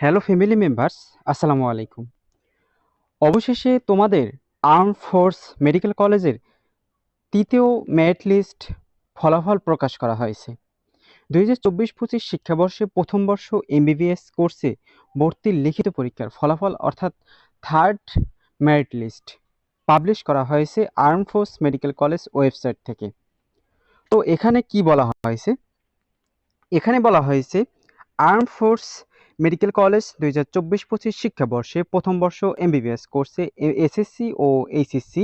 Hello family members, আসসালামু আলাইকুম। অবশেষে তোমাদের আর্ম ফোর্স মেডিকেল কলেজের তৃতীয় মেরিট লিস্ট ফলাফল প্রকাশ করা হয়েছে। দুই হাজার চব্বিশ পঁচিশ শিক্ষাবর্ষে প্রথম বর্ষ এমবিবিএস কোর্সে ভর্তির লিখিত পরীক্ষার ফলাফল অর্থাৎ থার্ড মেরিট লিস্ট পাবলিশ করা হয়েছে arm force medical college website থেকে। তো এখানে কি বলা হয়েছে? এখানে বলা হয়েছে আর্ম ফোর্স মেডিকেল কলেজ দুই হাজার চব্বিশ পঁচিশ শিক্ষাবর্ষে প্রথম বর্ষ এমবিবিএস কোর্সে এসএসসি ও এইচএসসি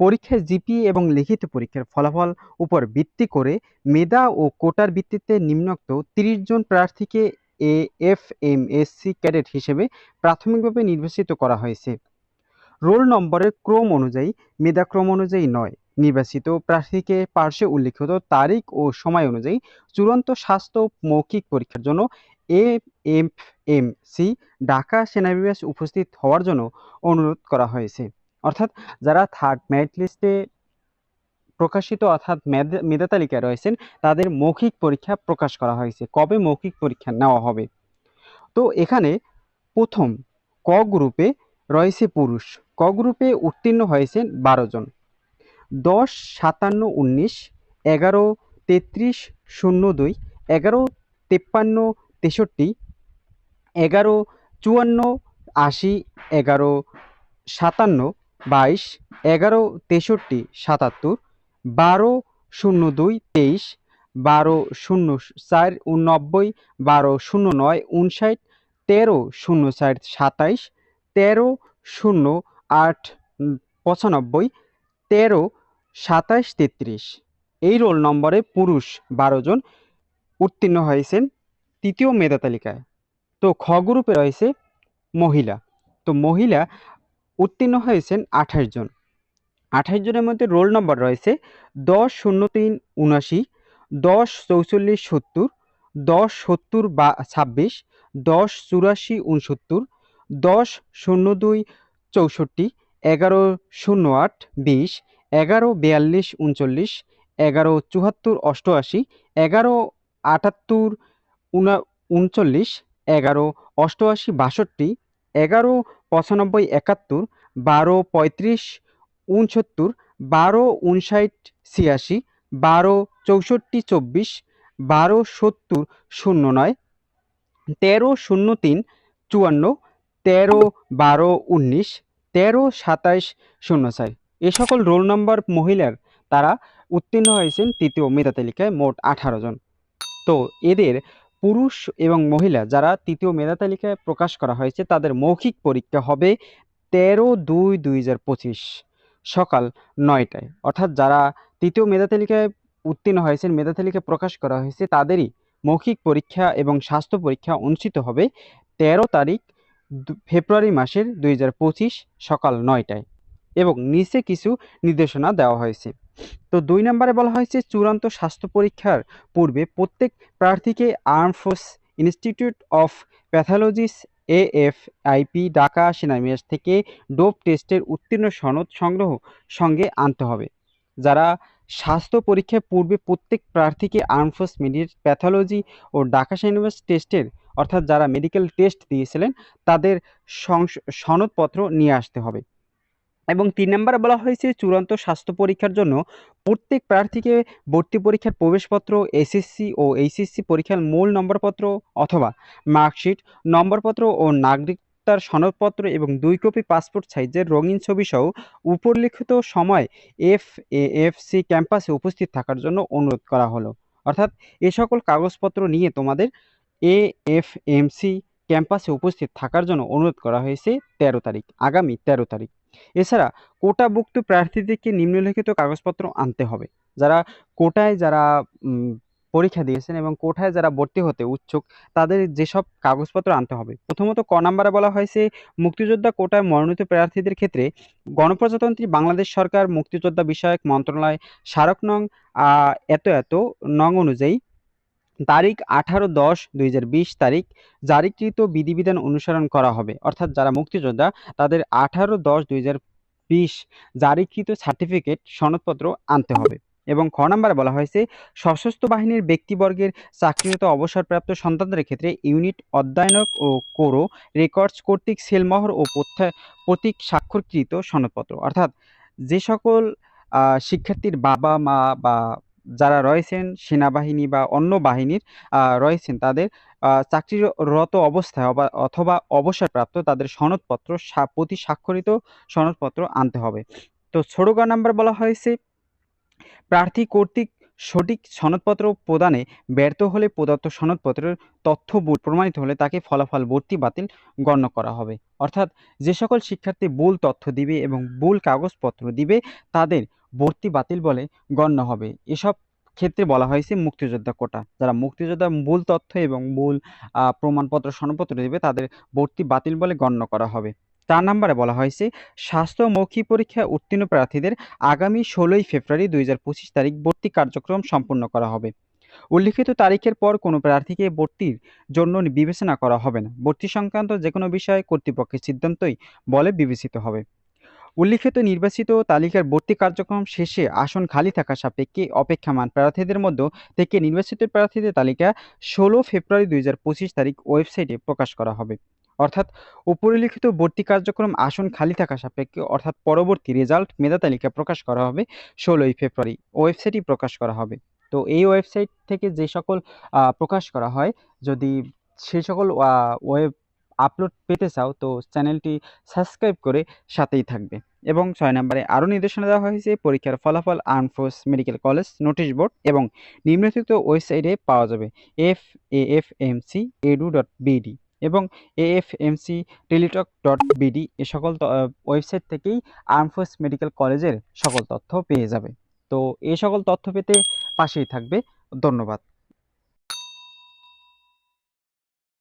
পরীক্ষায় জিপিএ এবং লিখিত পরীক্ষার ফলাফল উপর ভিত্তি করে মেধা ও কোটার ভিত্তিতে নিম্নোক্ত তিরিশ জন প্রার্থীকে A, F, M SC cadet হিসেবে প্রাথমিকভাবে নির্বাচিত করা হয়েছে। রোল নম্বরের ক্রম অনুযায়ী মেধাক্রম অনুযায়ী নয়। নির্বাচিত প্রার্থীকে পার্শ্বে উল্লিখিত তারিখ ও সময় অনুযায়ী চূড়ান্ত স্বাস্থ্য মৌখিক পরীক্ষার জন্য A M M C Dhaka সেনানিবাস উপস্থিত হওয়ার জন্য অনুরোধ করা হয়েছে। অর্থাৎ যারা থার্ড মেরিট লিস্টে প্রকাশিত অর্থাৎ মেধা তালিকায় রয়েছেন, তাদের মৌখিক পরীক্ষা প্রকাশ করা হয়েছে। কবে মৌখিক পরীক্ষা নেওয়া হবে? তো এখানে প্রথম, ক গ্রুপে রয়েছে পুরুষ। ক গ্রুপে উত্তীর্ণ হয়েছেন বারো জন। দশ, সাতান্ন, উনিশ, এগারো, তেত্রিশ, শূন্য, দুই, এগারো, তেপ্পান্ন তেষট্টি, এগারো, চুয়ান্ন, আশি, এগারো, সাতান্ন, বাইশ, এগারো, তেষট্টি, সাতাত্তর, বারো, শূন্য দুই, তেইশ, বারো, শূন্য চার, উননব্বই, বারো, শূন্য নয়, উনষাট, তেরো, শূন্য চার, সাতাইশ, তেরো, শূন্য আট, পঁচানব্বই, তেরো, সাতাইশ, তেত্রিশ। এই রোল নম্বরে পুরুষ বারো জন উত্তীর্ণ হয়েছেন। তৃতীয় মেধা তালিকায় তো খ গ্রুপে রয়েছে মহিলা। তো মহিলা উত্তীর্ণ হয়েছেন আঠাশ জন। আঠাশ জনের মধ্যে রোল নম্বর রয়েছে দশ শূন্য তিন উনাশি দশ চৌচল্লিশ সত্তর, দশ সত্তর বা ছাব্বিশ, দশ চুরাশি উনসত্তর দশ শূন্য দুই চৌষট্টি, এগারো শূন্য আট বিশ, এগারো বিয়াল্লিশ উনচল্লিশ এগারো চুয়াত্তর অষ্টআশি, এগারো আটাত্তর উনা উনচল্লিশ, এগারো, অষ্টআশি, বাষট্টি, এগারো, পঁচানব্বই, একাত্তর, বারো, পঁয়ত্রিশ, উনসত্তর, বারো, উনষাট, ছিয়াশি, বারো, চৌষট্টি, চব্বিশ, বারো, সত্তর, শূন্য নয়, তেরো, শূন্য তিন, চুয়ান্ন, তেরো, বারো, উনিশ, তেরো, সাতাইশ, শূন্য চার এ সকল রোল নম্বর মহিলার তারা উত্তীর্ণ হয়েছেন তৃতীয় মেধা তালিকায় মোট আঠারো জন। তো এদের পুরুষ এবং মহিলা যারা তৃতীয় মেধা তালিকায় প্রকাশ করা হয়েছে, তাদের মৌখিক পরীক্ষা হবে তেরো দুই দুই সকাল নয়টায়। অর্থাৎ যারা তৃতীয় মেধা তালিকায় উত্তীর্ণ হয়েছেন, মেধা তালিকায় প্রকাশ করা হয়েছে, তাদেরই মৌখিক পরীক্ষা এবং স্বাস্থ্য পরীক্ষা অনুষ্ঠিত হবে তেরো তারিখ ফেব্রুয়ারি মাসের দুই হাজার পঁচিশ সকাল নয়টায়। এবং নিচে কিছু নির্দেশনা দেওয়া হয়েছে। তো দুই নম্বরে বলা হয়েছে, চূড়ান্ত স্বাস্থ্য পরীক্ষার পূর্বে প্রত্যেক প্রার্থীকে arm force institute of pathologies AFIP Dhaka সেনানিবাস থেকে ডোপ টেস্টের উত্তীর্ণ সনদ সংগ্রহ সঙ্গে আনতে হবে। যারা স্বাস্থ্য পরীক্ষার পূর্বে প্রত্যেক প্রার্থীকে আর্মফোর্স মেডিকেল প্যাথোলজি ও ঢাকা সেনানিবাস টেস্টের, অর্থাৎ যারা মেডিকেল টেস্ট দিয়েছিলেন, তাদের সনদপত্র নিয়ে আসতে হবে। এবং তিন নম্বরে বলা হয়েছে চূড়ান্ত স্বাস্থ্য পরীক্ষার জন্য প্রত্যেক প্রার্থীকে ভর্তি পরীক্ষার প্রবেশপত্র এসএসসি ও এইচএসসি পরীক্ষার মূল নম্বরপত্র অথবা মার্কশিট, নম্বরপত্র ও নাগরিকতার সনদপত্র এবং দুই কপি পাসপোর্ট সাইজের রঙিন ছবি সহ উপরলিখিত সময় এফ এএফসি ক্যাম্পাসে উপস্থিত থাকার জন্য অনুরোধ করা হলো। অর্থাৎ এ সকল কাগজপত্র নিয়ে তোমাদের এ এফ ক্যাম্পাসে উপস্থিত থাকার জন্য অনুরোধ করা হয়েছে তেরো তারিখ, আগামী তেরো তারিখ। এছাড়া কোটাভুক্ত প্রার্থীদেরকে নিম্নলিখিত কাগজপত্র আনতে হবে। যারা কোটায় যারা পরীক্ষা দিয়েছেন এবং কোটায় যারা ভর্তি হতে উচ্ছুক, তাদের যেসব কাগজপত্র আনতে হবে। প্রথমত ক নাম্বারে বলা হয়েছে, মুক্তিযোদ্ধা কোটায় মনোনীত প্রার্থীদের ক্ষেত্রে গণপ্রজাতন্ত্রী বাংলাদেশ সরকার মুক্তিযোদ্ধা বিষয়ক মন্ত্রণালয় স্মারক নং এত এত নং অনুযায়ী তারিখ আঠারো দশ দুই তারিখ জারিকৃত বিধিবিধান অনুসরণ করা হবে। অর্থাৎ যারা মুক্তিযোদ্ধা, তাদের আঠারো দশ দুই জারিকৃত সার্টিফিকেট, সনদপত্র আনতে হবে। এবং খ নাম্বারে বলা হয়েছে, সশস্ত্র বাহিনীর ব্যক্তিবর্গের চাকরিরত অবসরপ্রাপ্ত সন্তানদের ক্ষেত্রে ইউনিট অধ্যয়নক ও কোরো রেকর্ডস কর্তৃক সেলমহর ও প্রতীক স্বাক্ষরকৃত সনদপত্র। অর্থাৎ যে সকল শিক্ষার্থীর বাবা মা বা যারা রয়েছেন সেনাবাহিনী বা অন্য বাহিনীর রয়েছেন তাদের চাকরিরত অবস্থায় অথবা অবসরপ্রাপ্ত তাদের সনদপত্র প্রতি স্বাক্ষরিত সনদপত্র আনতে হবে। তো ছোট গ নাম্বার বলা হয়েছে, প্রার্থী কর্তৃক সঠিক সনদপত্র প্রদানে ব্যর্থ হলে প্রদত্ত সনদপত্রের তথ্য প্রমাণিত হলে তাকে ফলাফল ভর্তি বাতিল গণ্য করা হবে। অর্থাৎ যে সকল শিক্ষার্থী ভুল তথ্য দিবে এবং ভুল কাগজপত্র দিবে, তাদের ভর্তি বাতিল বলে গণ্য হবে। এসব ক্ষেত্রে বলা হয়েছে মুক্তিযোদ্ধা কোটা। যারা মুক্তিযোদ্ধা ভুল তথ্য এবং আহ, প্রমাণপত্র সনদপত্র দেবে তাদের ভর্তি বাতিল বলে গণ্য করা হবে। চার নম্বরে বলা হয়েছে স্বাস্থ্য মৌখিক পরীক্ষায় উত্তীর্ণ প্রার্থীদের আগামী ষোলোই ফেব্রুয়ারি দুই হাজার পঁচিশ তারিখ ভর্তি কার্যক্রম সম্পন্ন করা হবে। উল্লিখিত তারিখের পর কোনো প্রার্থীকে ভর্তির জন্য বিবেচনা করা হবে না। ভর্তি সংক্রান্ত যে কোনো বিষয়ে কর্তৃপক্ষের সিদ্ধান্তই বলে বিবেচিত হবে। উল্লিখিত নির্বাচিত তালিকার ভর্তি কার্যক্রম শেষে আসন খালি থাকা সাপেক্ষে অপেক্ষামান প্রার্থীদের মধ্য থেকে নির্বাচিত প্রার্থীদের তালিকা ষোলো ফেব্রুয়ারি দুই হাজার পঁচিশ তারিখ ওয়েবসাইটে প্রকাশ করা হবে। অর্থাৎ উপরিলিখিত ভর্তি কার্যক্রম আসন খালি থাকা সাপেক্ষে অর্থাৎ পরবর্তী রেজাল্ট মেধা তালিকা প্রকাশ করা হবে ষোলোই ফেব্রুয়ারি, ওয়েবসাইটই প্রকাশ করা হবে। তো এই ওয়েবসাইট থেকে যে সকল প্রকাশ করা হয়, যদি সেই সকল ওয়েব আপলোড পেতে চাও, তো চ্যানেলটি সাবস্ক্রাইব করে সাথেই থাকবে। এবং ছয় নম্বরে আরও নির্দেশনা দেওয়া হয়েছে, পরীক্ষার ফলাফল arm force medical college, notice board এবং নিম্নলিখিত ওয়েবসাইটে পাওয়া যাবে F A F M C edu dot BD এবং এএফএমসি, টেলিটক ডট বিডি এ সকল ওয়েবসাইট থেকেই আর্মফোর্স মেডিকেল কলেজের সকল তথ্য পেয়ে যাবে। তো এই সকল তথ্য পেতে পাশেই থাকবে। ধন্যবাদ।